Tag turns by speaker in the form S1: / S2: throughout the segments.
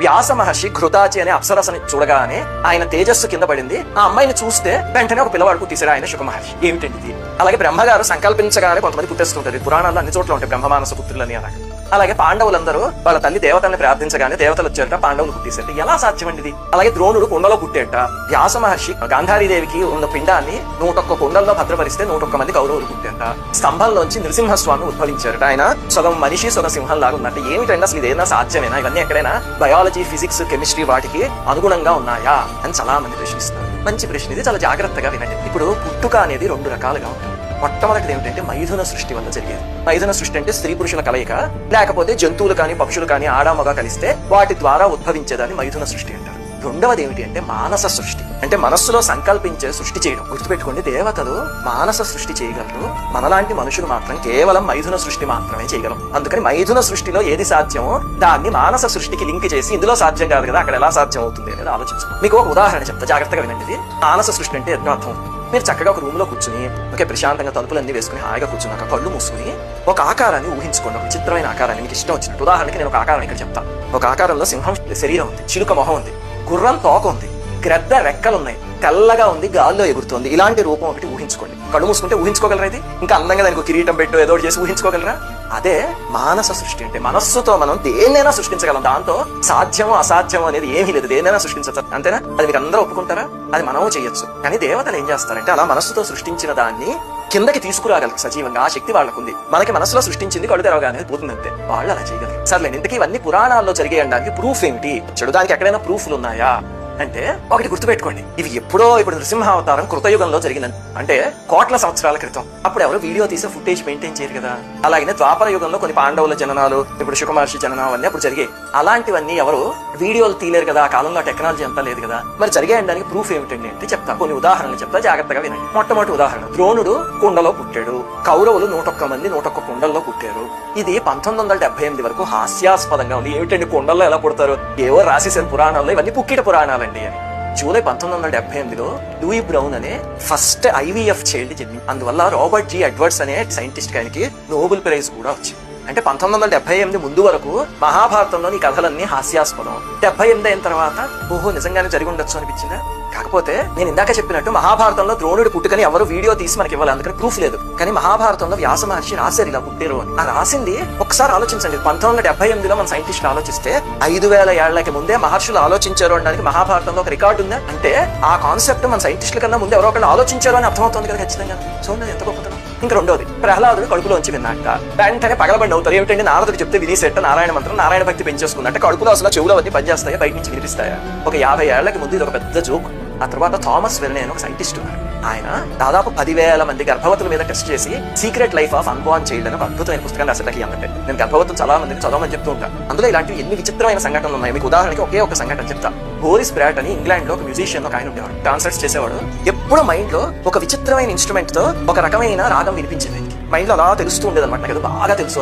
S1: వ్యాస మహర్షి ఘృతాచి అనే అప్సరసని చూడగానే ఆయన తేజస్సు కింద పడింది. ఆ అమ్మాయిని చూస్తే వెంటనే ఒక పిల్లవాడు పుట్టిసారు ఆయన శుకమహర్షి. ఏమిటండి ఇది? అలాగే బ్రహ్మగారు సంకల్పించగానే కొంతమంది పుట్టేస్తుంటారు పురాణాల్లో అన్ని చోట్ల ఉంటాయి బ్రహ్మమానస పుత్రులని అలాగే అలాగే పాండవులందరూ వాళ్ళ తల్లి దేవతల్ని ప్రార్థించగానే దేవతలు వచ్చారట పాండవులు పుట్టేశారట ఎలా సాధ్యమండి ఇది అలాగే ద్రోణుడు కుండలో పుట్టేట వ్యాస మహర్షి గాంధారీదేవికి ఉన్న పిండాన్ని నూటొక్క కుండల్లో భద్రపరిస్తే నూటొక్క మంది కౌరవులు పుట్టారట. స్తంభంలోంచి నృసింహస్వామి ఉద్భవించారట. ఆయన సగం మనిషి సగం సింహం లాగా ఉన్నట్టు. ఏమిటండి అసలు ఇదేనా సాధ్యమేనా? ఇవన్నీ ఎక్కడైనా బయాలజీ ఫిజిక్స్ కెమిస్ట్రీ వాటికి అనుగుణంగా ఉన్నాయా? అని చాలా మంది ప్రశ్నిస్తారు మంచి ప్రశ్న ఇది చాలా జాగ్రత్తగా వినండి. ఇప్పుడు పుట్టుక అనేది రెండు రకాలుగా ఉంటుంది. మొట్టమొదటిది ఏమిటంటే మైథున సృష్టి వల్ల జరిగేది. మైథున సృష్టి అంటే స్త్రీ పురుషుల కలయిక లేకపోతే జంతువులు కానీ పక్షులు కానీ ఆడామగా కలిస్తే వాటి ద్వారా ఉద్భవించేదాన్ని మైథున సృష్టి అంటారు. రెండవది ఏమిటి అంటే మానస సృష్టి. అంటే మనస్సులో సంకల్పించే సృష్టి చేయడం. గుర్తుపెట్టుకోండి దేవతలు మానస సృష్టి చేయగలరు. మనలాంటి మనుషులు మాత్రం కేవలం మైథున సృష్టి మాత్రమే చేయగలం. అందుకని మైథున సృష్టిలో ఏది సాధ్యమో దాన్ని మానస సృష్టికి లింక్ చేసి ఇందులో సాధ్యం కాదు కదా అక్కడ ఎలా సాధ్యం అవుతుంది అనేది ఆలోచించు మీకు ఒక ఉదాహరణ చెప్తా జాగ్రత్తగా వినండి ఇది. మానస సృష్టి అంటే ఎన్నో అర్థం మీరు చక్కగా ఒక రూమ్లో కూర్చుని ఒకే ప్రశాంతంగా తలుపులు అన్ని వేసుకుని హాయిగా కూర్చున్నాక కళ్ళు మూసుకుని ఒక ఆకారాన్ని ఊహించుకోండి. ఒక విచిత్రమైన ఆకారాన్ని మీకు ఇష్టం వచ్చినట్టు. ఉదాహరణకి నేను ఒక ఆకారం ఇక్కడ చెప్తాను ఒక ఆకారంలో సింహం శరీరం ఉంది చిలుక మొహం ఉంది గుర్రం తోక ఉంది గ్రద్ద రెక్కలున్నాయి తెల్లగా ఉంది గాల్లో ఎగురుతోంది. ఇలాంటి రూపం ఒకటి ఊహించుకోండి. కళ్ళు మూసుకుంటే ఊహించుకోగలరా ఇది? ఇంకా అందంగా దానికి కిరీటం పెట్టు ఏదో చేసి ఊహించుకోగలరా? అదే మానస సృష్టి అంటే మనస్సుతో మనం దేన్నైనా సృష్టించగలం. దాంతో సాధ్యమో అసాధ్యమో అనేది ఏమీ లేదు. దేన్నైనా సృష్టించచ్చు అంతేనా? అది మీరు అందరూ ఒప్పుకుంటారా? అది మనము చేయొచ్చు. కానీ దేవతలు ఏం చేస్తారంటే అలా మనస్సుతో సృష్టించిన దాన్ని కిందకి తీసుకురాగలరు సజీవంగా. ఆ శక్తి వాళ్ళకుంది. మనకి మనసులో సృష్టించింది కళ్ళు తెరవగానే పోతుంది అంతే. వాళ్ళు అలా చేయగలరు. సర్లే ఇంతకీ ఇవన్నీ పురాణాల్లో జరిగే అనడానికి ప్రూఫ్ ఏంటి చెడు దానికి ఎక్కడైనా ప్రూఫ్లు ఉన్నాయా? అంటే ఒకటి గుర్తుపెట్టుకోండి. ఇవి ఎప్పుడో ఇప్పుడు నృసింహావతారం కృతయుగంలో జరిగిందని. అంటే కోట్ల సంవత్సరాల క్రితం. అప్పుడు ఎవరు వీడియో తీసే ఫుటేజ్ మెయింటైన్ చేయరు కదా. అలాగే ద్వాపర యుగంలో కొన్ని పాండవుల జననాలు ఇప్పుడు శుకమహర్షి జననం అవన్నీ అప్పుడు జరిగాయి. అలాంటివన్నీ ఎవరు వీడియోలు తీయలేరు కదా. ఆ కాలంలో టెక్నాలజీ అంతా లేదు కదా. మరి జరిగాయడానికి ప్రూఫ్ ఏమిటండి అంటే చెప్తా. కొన్ని ఉదాహరణలు చెప్తా. జాగ్రత్తగా వినండి. మొట్టమొదటి ఉదాహరణ. ద్రోణుడు కుండలో పుట్టాడు. కౌరవులు నూటొక్క మంది నూటొక్క కుండల్లో పుట్టారు. ఇది పంతొమ్మిది వందల డెబ్బై ఎనిమిది వరకు హాస్యాస్పదంగా ఉంది. ఏమిటండి కుండల్లో ఎలా పుడతారు? ఏవో రాసేసారు పురాణాల్లో. ఇవన్నీ పుక్కిట రండి అని. జూలై పంతొమ్మిది వందల డెబ్బై ఎనిమిదిలో లూయి బ్రౌన్ అనే ఫస్ట్ ఐవీఎఫ్ చైల్డ్ జన్మి. అందువల్ల రాబర్ట్ జి ఎడ్వర్డ్స్ అనే సైంటిస్ట్ ఆయనకి నోబెల్ ప్రైజ్ కూడా వచ్చింది. అంటే పంతొమ్మిది వందల డెబ్బై ఎనిమిది ముందు వరకు మహాభారతంలోని కథలన్నీ హాస్యాస్పదం. డెబ్బై ఎనిమిది అయిన తర్వాత ఓహో నిజంగానే జరిగి ఉండొచ్చు అనిపించిందా? కాకపోతే నేను ఇందాక చెప్పినట్టు మహాభారతంలో ద్రోణుడు పుట్టుకని ఎవరు వీడియో తీసి మనకి ఇవ్వాలి అందుకని ప్రూఫ్ లేదు. కానీ మహాభారతంలో వ్యాస మహర్షి రాశారు ఇలా పుట్టారు అని. ఆ రాసింది ఒకసారి ఆలోచించండి. పంతొమ్మిది వందల డెబ్బై ఎనిమిదిలో మన సైంటిస్టులు ఆలోచిస్తే ఐదు వేల ఏళ్ళకి ముందే మహర్షులు ఆలోచించారు అనడానికి మహాభారతంలో ఒక రికార్డు ఉందా? అంటే ఆ కాన్సెప్ట్ మన సైంటిస్టుల కన్నా ముందు ఎవరో ఒకళ్ళు ఆలోచించారు అని అర్థమవుతుంది కదా ఖచ్చితంగా. చూడండి ఎంత గొప్పతనం. ఇంకా రెండోది ప్రహ్లాదుడు కడుపులోంచి విన్నాక. వెంటనే పగలబండి అవుతారు ఏమిటంటే నారదుడు చెప్తే వినేసేట నారాయణ మంత్రం నారాయణ భక్తి పెంచేసుకుంది అంటే కడుపులో అసలు చెవులు అవన్నీ పనిచేస్తాయా? బయట నుంచి వినిపిస్తాయా? ఒక యాభై ఏళ్ళకి ముందు ఇది ఒక పెద్ద జోక్. ఆ తర్వాత థామస్ వెల్నే అని ఒక సైంటిస్ట్ ఉన్నారు. ఆయన దాదాపు పదివేల మంది గర్భవతుల మీద టెస్ట్ చేసి secret life of unborn child అని ఒక అద్భుతమైన పుస్తకాన్ని రాసేటకి అంటే నేను గర్భవతులు చాలా మందికి చదవమని చెప్తూ ఉంటాను అందులో ఇలాంటివి ఎన్ని విచిత్రమైన సంఘటనలు ఉన్నాయి? మీకు ఉదాహరణకి ఒకే ఒక సంఘటన చెప్తా. బోరిస్ బ్రాట్ అని ఇంగ్లాండ్లో ఒక మ్యూజిషియన్ ఒక ఆయన ఉండేవాడు. కాన్సర్ట్స్ చేసేవాడు. ఎప్పుడు మైండ్లో ఒక విచిత్రమైన ఇన్స్ట్రుమెంట్తో ఒక రకమైన రాగం వినిపించేది మైండ్లో అలా తెలుస్తూ ఉండేది అనమాట నాకు బాగా తెలుసు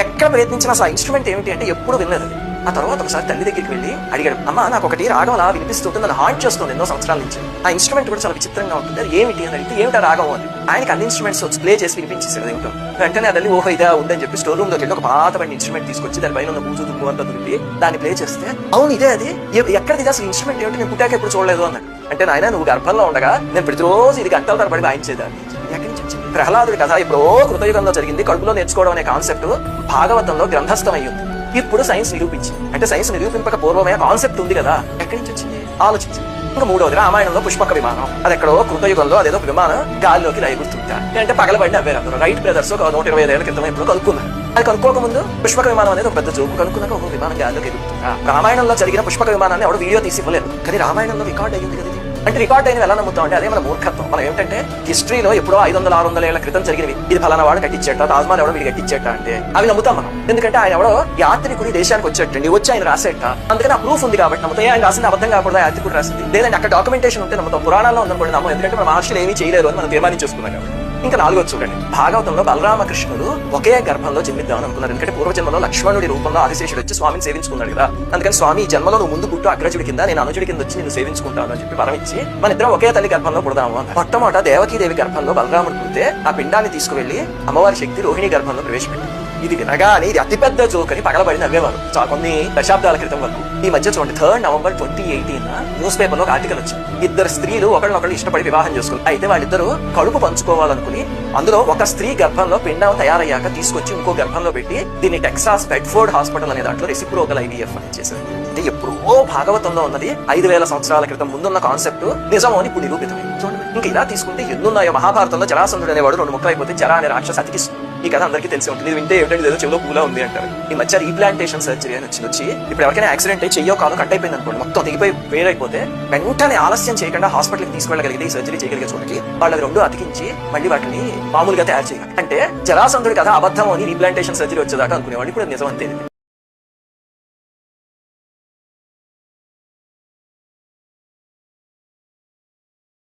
S1: ఎక్కడ ప్రయత్నించినా అసలు ఆ ఇన్స్ట్రుమెంట్ ఏమిటి అంటే ఎప్పుడు విన్నది ఆ తర్వాత ఒకసారి తల్లి దగ్గరికి వెళ్ళి అడిగాడు అమ్మ నాకు ఒకటి రాగం అలా వినిపిస్తుంటుంది నన్ను హార్ట్ చేస్తుంది ఎన్నో సంవత్సరాల నుంచి. ఆ ఇన్స్ట్రుమెంట్ కూడా చాలా విచిత్రంగా ఉంటుంది. అది ఏమిటి? అని అడిగితే ఏమిటా రాగం అని ఆయనకి అన్ని ఇన్స్ట్రుమెంట్స్ వచ్చి ప్లే చేసి వినిపించేసాడు ఏమిటో వెంటనే అదల్లి ఓహో ఇదా ఉందని చెప్పి స్టోర్ రూమ్లోకి వెళ్ళి ఒక పాత పడిన ఇన్స్ట్రుమెంట్ తీసుకొచ్చి దాని పైన ఉన్న బూజు దుమ్ము అంతా దులిపి దాన్ని ప్లే చేస్తే అవును ఇదే అది. ఎక్కడ ఎక్కడిది ఇది? అసలు ఇన్స్ట్రుమెంట్ ఏమిటి? నేను పుట్టాక ఎప్పుడు చూడలేదు అన్నాడు. అంటే నాయన నువ్వు గర్భంలో ఉండగా నేను ప్రతిరోజు ఇది గంటల తరబడి వాయించేదాన్ని. ఎక్కడి నుంచి వచ్చింది? ప్రహ్లాదుడి కథ. ఎప్పుడో కృతయుగంలో జరిగింది. కడుపులో నేర్చుకోవడం అనే కాన్సెప్ట్ భాగవతంలో గ్రంథస్థం అయ్యింది ఇప్పుడు సైన్స్ నిరూపించింది. అంటే సైన్స్ నిరూపింపక పూర్వమే కాన్సెప్ట్ ఉంది కదా. ఎక్కడి నుంచి వచ్చింది? ఆలోచించింది ఇంకా మూడవది రామాయణంలో పుష్పక విమానం. అది ఎక్కడో కృతయుగంలో అదేదో విమానం గాలిలోకి లయగుతుంటా అంటే పగలబడిన అవ్వారు అందరూ. రైట్ బ్రదర్స్ ఒక నూట ఇరవై ఐదు ఏళ్ళ క్రితం ఇప్పుడు కనుక్కున్నారు. అది కనుక్కోక ముందు పుష్పక విమానం అనేది ఒక పెద్ద జోకు. కనుక్కున్నాక ఒక విమానం గాలిలోకి ఎగురుతుంది? రామాయణంలో జరిగిన పుష్పక విమానాన్ని ఎవరు వీడియో తీసి ఇవ్వలేదు. కానీ రామాయణంలో రికార్డ్ అయ్యింది కదా? అంటే రికార్డ్ అయిన ఎలా నమ్ముతాం అంటే అదే మన మూర్ఖత్వం. మనం ఏంటంటే హిస్టరీలో ఎప్పుడో ఐదు వందల ఆరు వందల ఏళ్ళ క్రితం జరిగినవి. ఇది ఫలానా వాడు కట్టించేట తాజ్మహల్ ఎవడో వీడు కట్టించేట అంటే అవి నమ్ముతాం మనం. ఎందుకంటే ఆయన ఎవడో యాత్రికుడి దేశానికి వచ్చేటండి వచ్చి ఆయన రాసేట. అందుకని ఆ ప్రూఫ్ ఉంది కాబట్టి నమ్ముతాయి ఆయన రాసింది అబద్ధం కాకూడదు యాత్రికుడు రాసింది. లేదంటే అక్కడ డాక్యుమెంటేషన్ ఉంటే నమ్ముతాం. పురాణాల్లో ఉందనుకోండి నమ్మం. ఎందుకంటే మన మహర్షులు ఏమీ చేయలేరు అని మనం తీర్మానించేసుకున్నాం కాబట్టి. ఇంకా నాలుగో చూడండి. భాగవతంలో బలరామకృష్ణుడు ఒకే గర్భంలో జన్మిద్దామని అనుకున్నారు. ఎందుకంటే పూర్వజన్మలో లక్ష్మణుడి రూపంలో ఆదిశేషుడు వచ్చి స్వామిని సేవించుకున్నాడు కదా. అందుకని స్వామి ఈ జన్మలో నువ్వు ముందు పుట్టు అగ్రజుడి కింద నేను అనుజుడి కింద వచ్చి నేను సేవించుకుంటాను అని చెప్పి వరం ఇచ్చి మన ఇద్దరం ఒకే తల్లి గర్భంలో పుడదాము అని మొట్టమొదట దేవకీదేవి గర్భంలో బలరాముడు పుడితే ఆ పిండాన్ని తీసుకువెళ్ళి అమ్మవారి శక్తి రోహిణి గర్భంలో ప్రవేశపెట్టింది. ఇది వినగానే ఇది అతిపెద్ద జోక్ అని పగలబడి నవ్వేవారు. చాలా కొన్ని దశాబ్దాల క్రితం వరకు. ఈ మధ్య చూడండి third November twenty eighteen news పేపర్లో ఆర్టికల్ వచ్చింది. ఇద్దరు స్త్రీలు ఒకరినొకరు ఇష్టపడి వివాహం చేసుకున్నారు అయితే వాళ్ళిద్దరూ కడుపు పంచుకోవాలనుకుని అందులో ఒక స్త్రీ గర్భంలో పిండం తయారయ్యాక తీసుకొచ్చి ఇంకో గర్భంలో పెట్టి దీన్ని టెక్సాస్ బెడ్ఫోర్డ్ హాస్పిటల్ అనే దాంట్లో రెసిప్రోకల్ ఐవీఎఫ్ అని చేశారు. అంటే ఎప్పుడో భాగవతంలో ఉన్నది. ఐదు వేల సంవత్సరాల క్రితం ముందున్న కాన్సెప్ట్ నిజం అని ఇప్పుడు నిరూపితమైంది చూడండి ఇంకా ఇలా తీసుకుంటే ఎన్నున్నాయో మహాభారతంలో జరాసంధుడు అనేవాడు రెండు ముక్కలు అయిపోతే జరా అనే రాక్షస అతికిస్తుంది. ఈ కథ అందరికీ తెలిసి ఉంటుంది. ఇది వింటే ఏమిటంటే ఏదో చెవిలో పూలా ఉంది అంటారు. ఈ మధ్య రీప్లాంటేషన్ సర్జరీ అని వచ్చింది. వచ్చి ఇప్పుడు ఎవరికైనా యాక్సిడెంట్ అయ్యి చెయ్యో కాదు కట్ అయిపోయింది అనుకోండి మొత్తం దిగిపోయి వేరైపోతే వెంటనే ఆలస్యం చేయకుండా హాస్పిటల్కి తీసుకెళ్ళగలిగితే ఈ సర్జరీ చేయగలిగే చోటకి వాళ్ళకి రెండు అతికించి మళ్ళీ వాటిని మామూలుగా తయారు చేయగలరు అంటే జరాసంధుడి కథ అబద్ధం అని రీప్లాంటేషన్ సర్జరీ వచ్చేదాకా అనుకునేవాడు ఇప్పుడు నిజం అంతే.